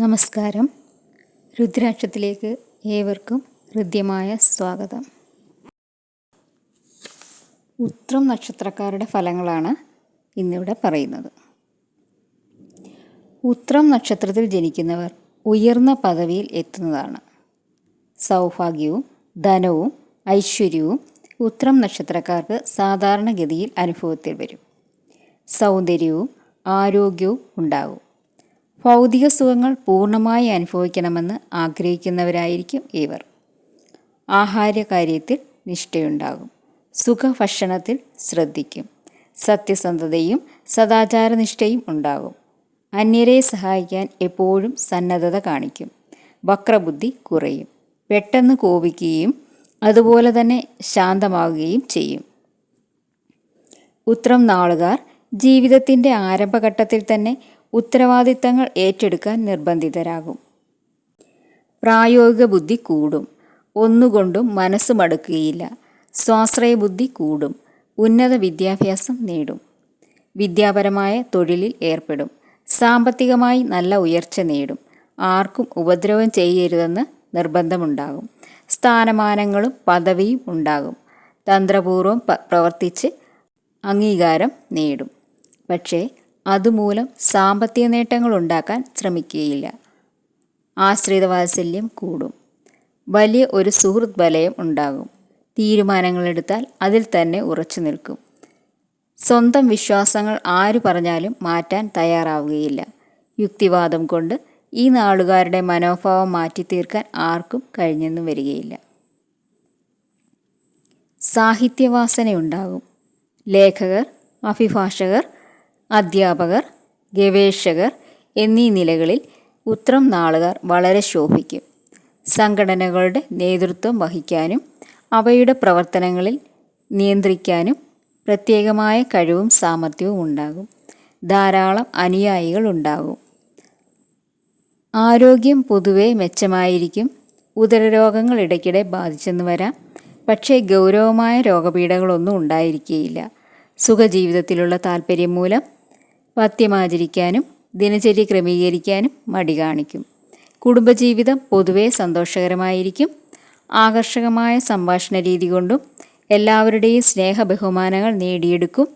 നമസ്കാരം. രുദ്രാക്ഷത്തിലേക്ക് ഏവർക്കും ഹൃദ്യമായ സ്വാഗതം. ഉത്രം നക്ഷത്രക്കാരുടെ ഫലങ്ങളാണ് ഇന്നിവിടെ പറയുന്നത്. ഉത്രം നക്ഷത്രത്തിൽ ജനിക്കുന്നവർ ഉയർന്ന പദവിയിൽ എത്തുന്നതാണ്. സൗഭാഗ്യവും ധനവും ഐശ്വര്യവും ഉത്രം നക്ഷത്രക്കാർക്ക് സാധാരണഗതിയിൽ അനുഭവത്തിൽ വരും. സൗന്ദര്യവും ആരോഗ്യവും ഉണ്ടാകും ഭൗതിക സുഖങ്ങൾ പൂർണമായി അനുഭവിക്കണമെന്ന് ആഗ്രഹിക്കുന്നവരായിരിക്കും ഇവർ. ആഹാരകാര്യത്തിൽ നിഷ്ഠയുണ്ടാകും. സുഖഭക്ഷണത്തിൽ ശ്രദ്ധിക്കും. സത്യസന്ധതയും സദാചാരനിഷ്ഠയും ഉണ്ടാകും. അന്യരെ സഹായിക്കാൻ എപ്പോഴും സന്നദ്ധത കാണിക്കും. വക്രബുദ്ധി കുറയും. പെട്ടെന്ന് കോപിക്കുകയും അതുപോലെ തന്നെ ശാന്തമാവുകയും ചെയ്യും. ഉത്രം നാളുകാർ ജീവിതത്തിന്റെ ആരംഭഘട്ടത്തിൽ തന്നെ ഉത്തരവാദിത്തങ്ങൾ ഏറ്റെടുക്കാൻ നിർബന്ധിതരാകും. പ്രായോഗിക ബുദ്ധി കൂടും. ഒന്നുകൊണ്ടും മനസ്സ് മടുക്കുകയില്ല. സ്വാശ്രയ ബുദ്ധി കൂടും. ഉന്നത വിദ്യാഭ്യാസം നേടും. വിദ്യാപരമായ തൊഴിലിൽ ഏർപ്പെടും. സാമ്പത്തികമായി നല്ല ഉയർച്ച നേടും. ആർക്കും ഉപദ്രവം ചെയ്യരുതെന്ന് നിർബന്ധമുണ്ടാകും. സ്ഥാനമാനങ്ങളും പദവിയും ഉണ്ടാകും. തന്ത്രപൂർവം പ്രവർത്തിച്ച് അംഗീകാരം നേടും. പക്ഷേ അതുമൂലം സാമ്പത്തിക നേട്ടങ്ങൾ ഉണ്ടാക്കാൻ ശ്രമിക്കുകയില്ല. ആശ്രിത വാത്സല്യം കൂടും. വലിയ ഒരു സുഹൃത്ത് വലയം ഉണ്ടാകും. തീരുമാനങ്ങളെടുത്താൽ അതിൽ തന്നെ ഉറച്ചു നിൽക്കും. സ്വന്തം വിശ്വാസങ്ങൾ ആര് പറഞ്ഞാലും മാറ്റാൻ തയ്യാറാവുകയില്ല. യുക്തിവാദം കൊണ്ട് ഈ നാളുകാരുടെ മനോഭാവം മാറ്റി തീർക്കാൻ ആർക്കും കഴിഞ്ഞെന്നു വരികയില്ല. സാഹിത്യവാസനയുണ്ടാകും. ലേഖകർ അഭിഭാഷകർ അധ്യാപകർ ഗവേഷകർ എന്നീ നിലകളിൽ ഉത്രം നാളുകാർ വളരെ ശോഭിക്കും. സംഘടനകളുടെ നേതൃത്വം വഹിക്കാനും അവയുടെ പ്രവർത്തനങ്ങളിൽ നിയന്ത്രിക്കാനും പ്രത്യേകമായ കഴിവും സാമർഥ്യവും ഉണ്ടാകും. ധാരാളം അനുയായികൾ ഉണ്ടാകും. ആരോഗ്യം പൊതുവെ മെച്ചമായിരിക്കും. ഉദരരോഗങ്ങൾ ഇടയ്ക്കിടെ ബാധിച്ചെന്ന് വരാം. പക്ഷേ ഗൗരവമായ രോഗപീഠകളൊന്നും ഉണ്ടായിരിക്കുകയില്ല സുഖജീവിതത്തിലുള്ള താല്പര്യം മൂലം പഥ്യമാചരിക്കാനും ദിനചര്യ ക്രമീകരിക്കാനും മടി കാണിക്കും. കുടുംബജീവിതം പൊതുവെ സന്തോഷകരമായിരിക്കും. ആകർഷകമായ സംഭാഷണ രീതി കൊണ്ടും എല്ലാവരുടെയും സ്നേഹ ബഹുമാനങ്ങൾ നേടിയെടുക്കും.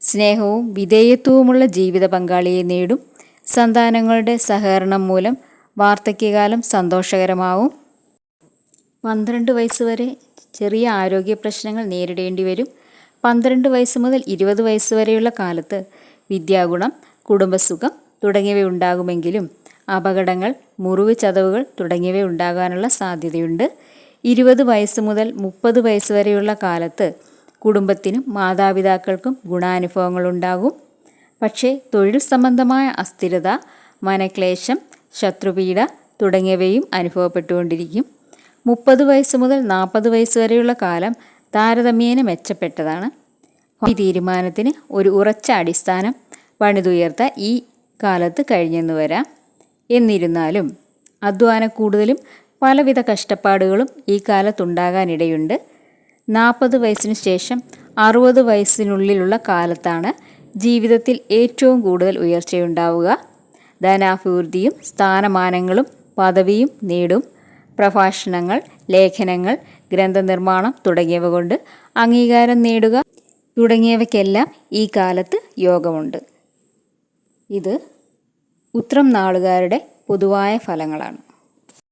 സ്നേഹവും വിധേയത്വവുമുള്ള ജീവിത പങ്കാളിയെ നേടും. സന്താനങ്ങളുടെ സഹകരണം മൂലം വാർദ്ധക്യകാലം സന്തോഷകരമാവും. പന്ത്രണ്ട് വയസ്സ് വരെ ചെറിയ ആരോഗ്യ പ്രശ്നങ്ങൾ നേരിടേണ്ടി വരും പന്ത്രണ്ട് വയസ്സ് മുതൽ ഇരുപത് വയസ്സ് വരെയുള്ള കാലത്ത് വിദ്യാഗുണം കുടുംബസുഖം തുടങ്ങിയവയുണ്ടാകുമെങ്കിലും അപകടങ്ങൾ മുറിവ് ചതവുകൾ തുടങ്ങിയവ ഉണ്ടാകാനുള്ള സാധ്യതയുണ്ട്. ഇരുപത് വയസ്സ് മുതൽ മുപ്പത് വയസ്സ് വരെയുള്ള കാലത്ത് കുടുംബത്തിനും മാതാപിതാക്കൾക്കും ഗുണാനുഭവങ്ങൾ ഉണ്ടാകും. പക്ഷേ തൊഴിൽ സംബന്ധമായ അസ്ഥിരത മനക്ലേശം ശത്രുപീഡ തുടങ്ങിയവയും അനുഭവപ്പെട്ടുകൊണ്ടിരിക്കും. മുപ്പത് വയസ്സ് മുതൽ നാൽപ്പത് വയസ്സ് വരെയുള്ള കാലം താരതമ്യേന മെച്ചപ്പെട്ടതാണ്. ഈ തീരുമാനത്തിന് ഒരു ഉറച്ച അടിസ്ഥാനം പണിതുയർത്ത ഈ കാലത്ത് കഴിഞ്ഞെന്ന് വരാം. എന്നിരുന്നാലും അധ്വാന കൂടുതലും പലവിധ കഷ്ടപ്പാടുകളും ഈ കാലത്തുണ്ടാകാനിടയുണ്ട്. നാൽപ്പത് വയസ്സിന് ശേഷം അറുപത് വയസ്സിനുള്ളിലുള്ള കാലത്താണ് ജീവിതത്തിൽ ഏറ്റവും കൂടുതൽ ഉയർച്ചയുണ്ടാവുക. ധനാഭിവൃദ്ധിയും സ്ഥാനമാനങ്ങളും പദവിയും നേടും. പ്രഭാഷണങ്ങൾ ലേഖനങ്ങൾ ഗ്രന്ഥനിർമ്മാണം തുടങ്ങിയവ കൊണ്ട് അംഗീകാരം നേടുക. തുടങ്ങിയവയ്ക്കെല്ലാം ഈ കാലത്ത് യോഗമുണ്ട്. ഇത് ഉത്രം നാളുകാരുടെ പൊതുവായ ഫലങ്ങളാണ്.